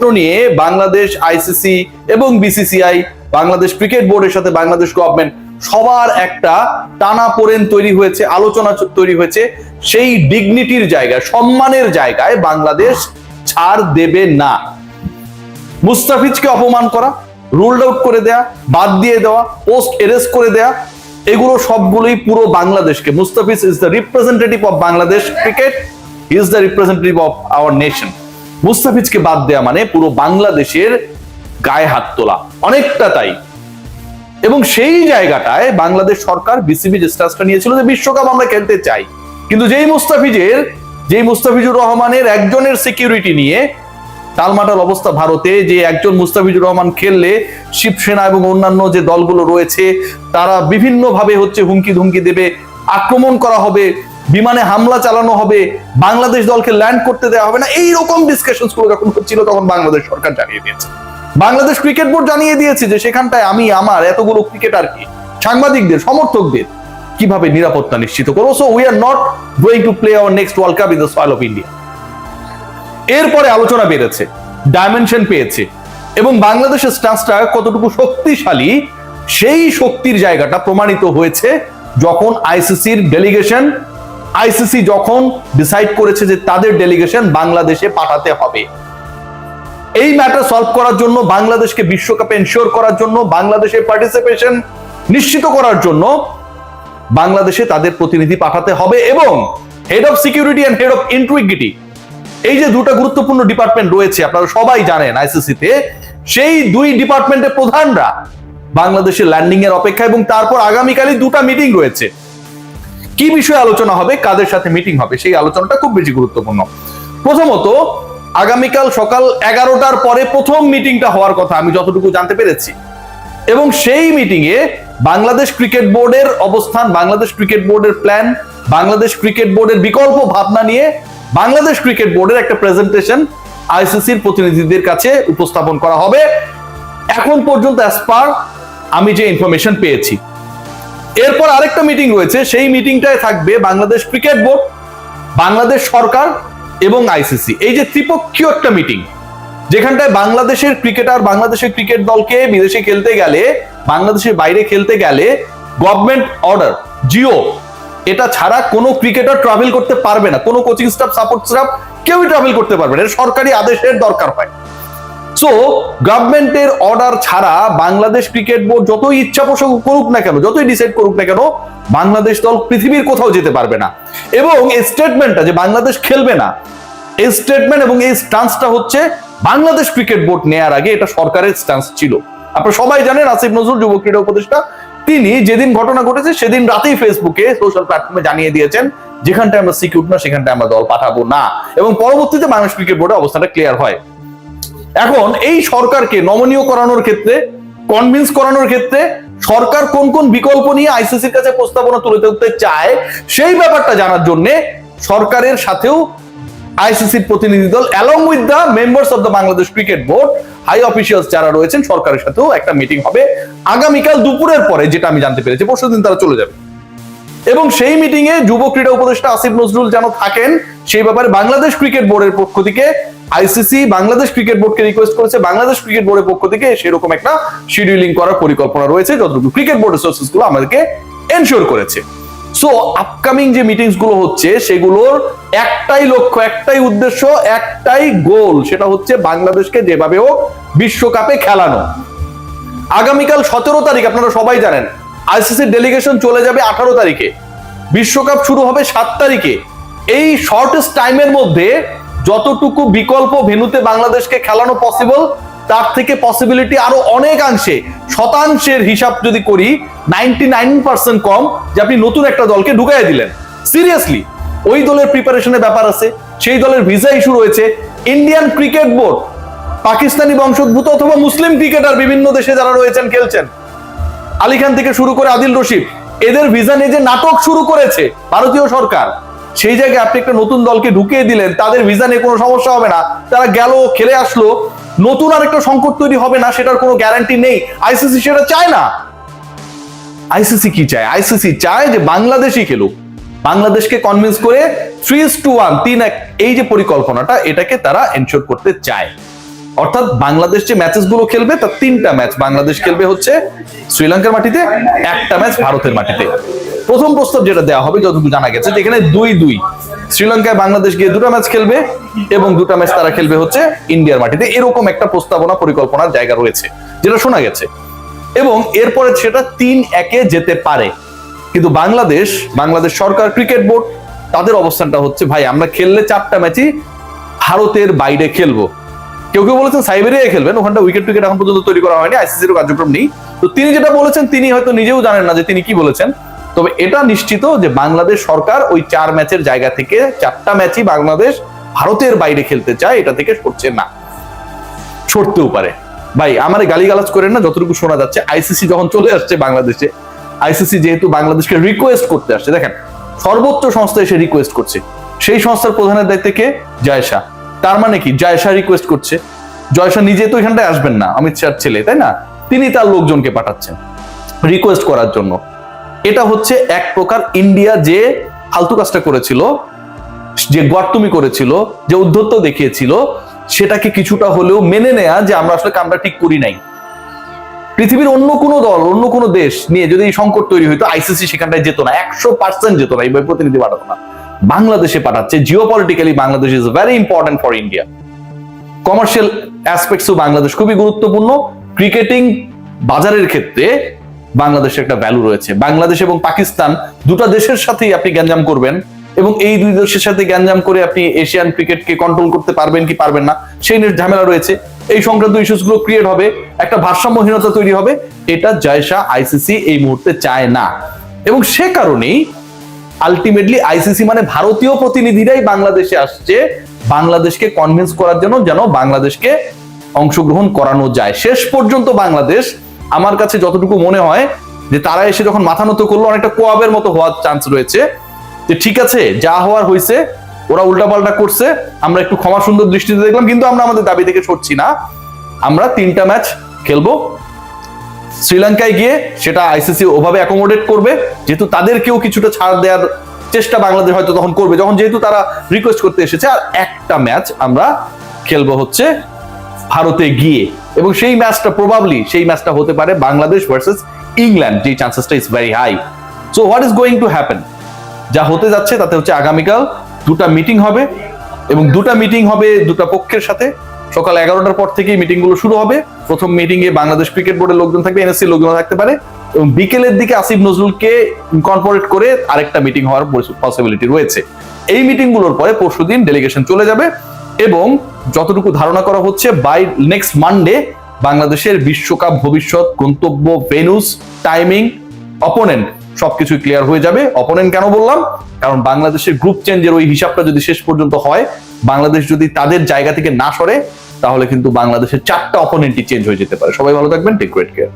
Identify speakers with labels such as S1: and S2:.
S1: প্রশ্ন নিয়ে বাংলাদেশ আইসিসি এবং বিসিসিআই, বাংলাদেশ ক্রিকেট বোর্ডের সাথে বাংলাদেশ গভর্নমেন্ট সবার একটা টানা পোড়েন তৈরি হয়েছে, আলোচনা তৈরি হয়েছে। সেই ডিগনিটির জায়গায়, সম্মানের জায়গায় বাংলাদেশ ছাড় দেবে না। মুস্তাফিজকে অপমান করা রুলড আউট করে দেয়া, বাদ দিয়ে দেওয়া পোস্ট এরেস্ট করে দেয়া, এগুলো সবগুলোই পুরো বাংলাদেশকে। Mustafiz is the representative of Bangladesh cricket is the representative of our nation মুস্তাফিজকে বাদ দেয়া মানে পুরো বাংলাদেশের গায়ে হাত তোলা। অনেকটা তাই। এবং সেই জায়গাটায় বাংলাদেশ সরকার বিসিবি যে স্টাসটা নিয়েছিল যে বিশ্বকাপ আমরা খেলতে চাই। কিন্তু যেই মুস্তাফিজের, যেই মুস্তাফিজুর রহমানের একজনের সিকিউরিটি নিয়ে টালমাটাল অবস্থা ভারতে, যে একজন মুস্তাফিজুর রহমান খেললে শিবসেনা এবং অন্যান্য যে দলগুলো রয়েছে, তারা বিভিন্নভাবে হচ্ছে হুমকি ধুমকি দেবে, আক্রমণ করা হবে বিমানে হামলা চালানো হবে, বাংলাদেশ দলকে ল্যান্ড করতে দেওয়া হবে না এই রকম ডিসকাশনগুলো যখন হচ্ছিল, তখন বাংলাদেশ সরকার জানিয়ে দিয়েছে। বাংলাদেশ ক্রিকেট বোর্ড জানিয়ে দিয়েছে যে, সেখানটায় আমি, আমার এতগুলো ক্রিকেটারকে সাংবাদিকদের, সমর্থকদের কীভাবে নিরাপত্তা নিশ্চিত করব? So we are not going to play our next world cup in the soil of India এরপরে আলোচনা বেড়েছে ডাইমেনশন পেয়েছে, এবং বাংলাদেশের স্টান্সটা কতটুকু শক্তিশালী, সেই শক্তির জায়গাটা প্রমাণিত হয়েছে যখন আইসিসির ডেলিগেশন আইসিসি যখন ডিসাইড করেছে যে তাদের ডেলিগেশন বাংলাদেশে পাঠাতে হবে। এই ম্যাটার সলভ করার জন্য, বাংলাদেশকে বিশ্বকাপে এনশিওর করার জন্য বাংলাদেশের পার্টিসিপেশন নিশ্চিত করার জন্য বাংলাদেশে তাদের প্রতিনিধি পাঠাতে হবে এবং head of security and head of integrity এই যে দুটো গুরুত্বপূর্ণ ডিপার্টমেন্ট রয়েছে, আপনারা সবাই জানেন আইসিসিতে, সেই দুই ডিপার্টমেন্টের প্রধানরা বাংলাদেশের ল্যান্ডিং এর অপেক্ষা এবং তারপর আগামীকালই দুটা মিটিং রয়েছে। কি বিষয়ে আলোচনা হবে, কাদের সাথে মিটিং হবে, সেই আলোচনাটা খুব বেশি গুরুত্বপূর্ণ। প্রথমত, আগামীকাল সকাল এগারোটার পরে প্রথম মিটিংটা হওয়ার কথা আমি যতটুকু জানতে পেরেছি। এবং সেই মিটিং এ বাংলাদেশ ক্রিকেট বোর্ডের অবস্থান, বাংলাদেশ ক্রিকেট বোর্ডের প্ল্যান বাংলাদেশ ক্রিকেট বোর্ডের বিকল্প ভাবনা নিয়ে বাংলাদেশ ক্রিকেট বোর্ডের একটা প্রেজেন্টেশন আইসিসির প্রতিনিধিদের কাছে উপস্থাপন করা হবে। এখন পর্যন্ত অ্যাজ পার আমি যে ইনফরমেশন পেয়েছি। এরপর আরেকটা মিটিং রয়েছে, সেই মিটিংটায় থাকবে বাংলাদেশ ক্রিকেট বোর্ড বাংলাদেশ সরকার এবং আইসিসি এই যে ত্রিপক্ষীয় একটা মিটিং যেখানটায় বাংলাদেশের ক্রিকেটার বাংলাদেশের ক্রিকেট দলকে বিদেশে খেলতে গেলে, বাংলাদেশের বাইরে খেলতে গেলে গভর্নমেন্ট অর্ডার জিও, এটা ছাড়া কোনো ক্রিকেটার ট্রাভেল করতে পারবে না। কোনো কোচিং স্টাফ সাপোর্ট স্টাফ কেউই ট্রাভেল করতে পারবে না। সরকারি আদেশের দরকার হয়। সো গভর্নমেন্টের অর্ডার ছাড়া বাংলাদেশ ক্রিকেট বোর্ড যতই ইচ্ছা পোষণ করুক না কেন, যতই ডিসাইড করুক না কেন, বাংলাদেশ দল পৃথিবীর কোথাও যেতে পারবে না। এবং এই স্টেটমেন্টটা যে বাংলাদেশ খেলবে না, এই স্টেটমেন্ট এবং এই স্টান্সটা হচ্ছে বাংলাদেশ ক্রিকেট বোর্ড নেয়ার আগে এটা সরকারের স্টান্স ছিল। আপনারা সবাই জানেন আসিফ নজরুল, যুব ক্রীড়া উপদেষ্টা, তিনি যেদিন ঘটনা ঘটেছে সেদিন রাতেই ফেসবুকে সোশ্যাল প্ল্যাটফর্মে জানিয়ে দিয়েছেন, যেখানটায় আমরা সিকিউর না, সেখানটায় আমরা দল পাঠাবো না। এবং পরবর্তীতে বাংলাদেশ ক্রিকেট বোর্ডে অবস্থাটা ক্লিয়ার হয়। এখন এই সরকারকে নমনীয় করানোর ক্ষেত্রে কনভিন্স করানোর ক্ষেত্রে সরকার কোন কোন বিকল্প নিয়ে আইসিসির কাছে প্রস্তাবনা তুলে ধরতে চায়, সেই ব্যাপারটা জানার জন্য সরকারের সাথেও আইসিসির প্রতিনিধি দল along with the members of the Bangladesh cricket board high officials যারা রয়েছেন, সরকারের সাথেও একটা মিটিং হবে আগামীকাল দুপুরের পরে, যেটা আমি জানতে পেরেছি। পরশু দিন তারা চলে যাবে। এবং সেই মিটিং এ যুব ক্রীড়া উপদেষ্টা আসিফ নজরুল যেন থাকেন, সেই ব্যাপারে বাংলাদেশ ক্রিকেট বোর্ডের পক্ষ থেকে আইসিসি বাংলাদেশ ক্রিকেট বোর্ডকে রিকোয়েস্ট করেছে, বাংলাদেশ ক্রিকেট বোর্ডের পক্ষ থেকে সেরকম একটা শিডিউলিং করার পরিকল্পনা রয়েছে, যতটুকু ক্রিকেট বোর্ডের সোর্সেসগুলো আমাদেরকে এনশিওর করেছে। সো আপকামিং যে মিটিংসগুলো হচ্ছে, সেগুলোর একটাই লক্ষ্য, একটাই উদ্দেশ্য, একটাই গোল সেটা হচ্ছে বাংলাদেশকে যেভাবে হোক বিশ্বকাপে খেলানো। আগামীকাল সতেরো তারিখ, আপনারা সবাই জানেন আইসিসি ডেলিগেশন চলে যাবে আঠারো তারিখে। বিশ্বকাপ শুরু হবে সাত তারিখে। এই শর্টেস্ট টাইমের মধ্যে যতটুকু বিকল্প ভেনুতে বাংলাদেশকে খেলানো পসিবল তার থেকে পসিবিলিটি আরও অনেকাংশে, শতাংশের হিসাব যদি করি নাইনটি নাইন পার্সেন্ট কম যে আপনি নতুন একটা দলকে ঢুকাই দিলেন। সিরিয়াসলি ওই দলের প্রিপারেশনের ব্যাপার আছে, সেই দলের ভিসা ইস্যু রয়েছে। ইন্ডিয়ান ক্রিকেট বোর্ড পাকিস্তানি বংশোদ্ভূত অথবা মুসলিম ক্রিকেটার বিভিন্ন দেশে যারা রয়েছেন, খেলছেন আলী খান থেকে শুরু করে আদিল রশিদ, এদের ভিসা নিয়ে যে নাটক শুরু করেছে ভারতীয় সরকার, সেই জায়গায় আপনি একটা নতুন দলকে ঢুকিয়ে দিলেন, তাদের ভিসা নিয়ে কোনো সমস্যা হবে না, তারা গেল, খেলে আসলো, নতুন আর একটা সংকট তৈরি হবে না, সেটার কোনো গ্যারান্টি নেই আইসিসি সেটা চায় না। আইসিসি কি চায়? আইসিসি চায় যে বাংলাদেশই খেলুক। বাংলাদেশকে কনভিন্স করে থ্রি টু ওয়ান তিন এক, এই যে পরিকল্পনাটা, এটাকে তারা এনশোর করতে চায়। অর্থাৎ বাংলাদেশ যে ম্যাচেসগুলো খেলবে, তার তিনটা ম্যাচ বাংলাদেশ খেলবে হচ্ছে শ্রীলঙ্কার মাটিতে, একটা ম্যাচ ভারতের মাটিতে। প্রথম প্রস্তাব যেটা দেওয়া হবে, যতটুকু জানা গেছে যেখানে দুই দুই শ্রীলঙ্কায় বাংলাদেশ গিয়ে দুটো ম্যাচ খেলবে এবং দুটো ম্যাচ তারা খেলবে হচ্ছে ইন্ডিয়ার মাটিতে। এরকম একটা প্রস্তাবনা, পরিকল্পনার জায়গা রয়েছে, যেটা শোনা গেছে। এবং এরপরে সেটা তিন একে যেতে পারে। কিন্তু বাংলাদেশ বাংলাদেশ সরকার ক্রিকেট বোর্ড তাদের অবস্থানটা হচ্ছে, ভাই, আমরা খেললে চারটা ম্যাচই ভারতের বাইরে খেলব। কেউ কেউ বলেছেন সাইবেরিয়ায় খেলবেন, ওখানটা উইকেট টুইকেট এখন পর্যন্ত তৈরি করা হয়নি আইসিসির কার্যক্রম নেই। তো তিনি যেটা বলেছেন, তিনি হয়তো নিজেও জানেন না যে তিনি কি বলেছেন। তবে এটা নিশ্চিত যে বাংলাদেশ সরকার ওই চার ম্যাচের জায়গা থেকে চারটা ম্যাচই বাংলাদেশ ভারতের বাইরে খেলতে চায়, এটা থেকে সরছে না। সরতেও পারে। ভাই, আমার গালিগালাজ করেন না, যতটুকু শোনা যাচ্ছে আইসিসি যখন চলে আসছে বাংলাদেশে আইসিসি যেহেতু বাংলাদেশকে রিকোয়েস্ট করতে আসছে। দেখেন, সর্বোচ্চ সংস্থা এসে রিকোয়েস্ট করছে। সেই সংস্থার প্রধানের দায়িত্বে কে? জয়শা তার মানে কি? জয়শা রিকোয়েস্ট করছে। জয়শা নিজে তো এখানটায় আসবেন না, অমিত শাহর ছেলে, তাই না? তিনি তার লোকজনকে পাঠাচ্ছেন রিকোয়েস্ট করার জন্য। এটা হচ্ছে এক প্রকার ইন্ডিয়া যে ফালতু কাজটা করেছিল, যে গর্তুমি করেছিল, যে উদ্ধত্ত দেখিয়েছিল, সেটাকে কিছুটা হলেও মেনে নেয়া যে আমরা আসলে কামটা ঠিক করি নাই। পৃথিবীর অন্য কোনো দল, অন্য কোনো দেশ নিয়ে যদি এই সংকট তৈরি হইতো আইসিসি সেখানটায় যেত না, একশো পার্সেন্ট যেত না, এই বই প্রতিনিধি পাঠাতো না। বাংলাদেশে পাঠাচ্ছে। Geopolitically Bangladesh is very important for India commercial অ্যাসপেক্টসও Bangladesh খুবই গুরুত্বপূর্ণ। ক্রিকেটিং বাজারের ক্ষেত্রে বাংলাদেশের একটা ভ্যালু রয়েছে। বাংলাদেশ এবং পাকিস্তান দুটা দেশের সাথেই আপনি গ্যাঞ্জাম করবেন এবং এই দুই দেশের সাথে গ্যাঞ্জাম করে আপনি এশিয়ান ক্রিকেটকে কন্ট্রোল করতে পারবেন কি পারবেন না, সেই নিয়ে ঝামেলা রয়েছে। এই সংক্রান্ত ইস্যুসগুলো ক্রিয়েট হবে, একটা ভারসাম্যহীনতা তৈরি হবে, এটা জয়শা আইসিসি এই মুহূর্তে চায় না। এবং সে কারণেই আলটিমেটলি আইসিসি মানে ভারতীয় প্রতিনিধিরাই বাংলাদেশে আসছে, বাংলাদেশকে কনভিন্স করার জন্য যেন বাংলাদেশকে অংশগ্রহণ করানো যায়। শেষ পর্যন্ত বাংলাদেশ, আমার কাছে যতটুকু মনে হয়, যে তারা এসে যখন মাথা নত করল, অনেকটা কোয়াবের মতো হওয়ার চান্স রয়েছে। যে ঠিক আছে, যা হওয়ার হয়েছে, ওরা উল্টাপাল্টা করছে, আমরা একটু ক্ষমা সুন্দর দৃষ্টিতে দেখলাম, কিন্তু আমরা আমাদের দাবি থেকে সরছি না। আমরা তিনটা ম্যাচ খেলব। শ্রীলঙ্কায় গিয়ে সেটা আইসিসি ওভাবে অ্যাকোমোডেট করবে। যেহেতু তাদেরকেও কিছুটা ছাড় দেওয়ার চেষ্টা বাংলাদেশ হয়তো তখন করবে, যখন যেহেতু তারা রিকোয়েস্ট করতে এসেছে। আর একটা ম্যাচ আমরা খেলব হচ্ছে ভারতে গিয়ে। এবং সেই ম্যাচটা প্রবাবলি সেই ম্যাচটা হতে পারে বাংলাদেশ ভার্সেস ইংল্যান্ড যে চান্সেসটা is very high so what is going to happen যা হতে যাচ্ছে তাতে হচ্ছে আগামীকাল দুটা মিটিং হবে এবং দুটা মিটিং হবে দুটা পক্ষের সাথে। সকাল এগারোটার পর থেকেই মিটিংগুলো শুরু হবে। প্রথম মিটিং এ বাংলাদেশ ক্রিকেট বোর্ডের লোকজন থাকবে এনএসসি লোকজন থাকতে পারে। এবং বিকেলের দিকে আসিফ নজরুলকে ইনকর্পোরেট করে আরেকটা মিটিং হওয়ার পসিবিলিটি রয়েছে। এই মিটিংগুলোর পরে পরশুদিন ডেলিগেশন চলে যাবে এবং যতটুকু ধারণা করা হচ্ছে বাই নেক্সট মানডে বাংলাদেশের বিশ্বকাপ ভবিষ্যৎ, গন্তব্য ভেনুস টাইমিং অপোনেন্ট সবকিছু ক্লিয়ার হয়ে যাবে। অপোনেন্ট কেন বললাম? কারণ বাংলাদেশের গ্রুপ চেঞ্জের ওই হিসাবটা যদি শেষ পর্যন্ত হয়, বাংলাদেশ যদি তাদের জায়গা থেকে না সরে তাহলে কিন্তু বাংলাদেশের চারটা অপোনেন্টই চেঞ্জ হয়ে যেতে পারে। সবাই ভালো থাকবেন টেক গ্রেট কেয়ার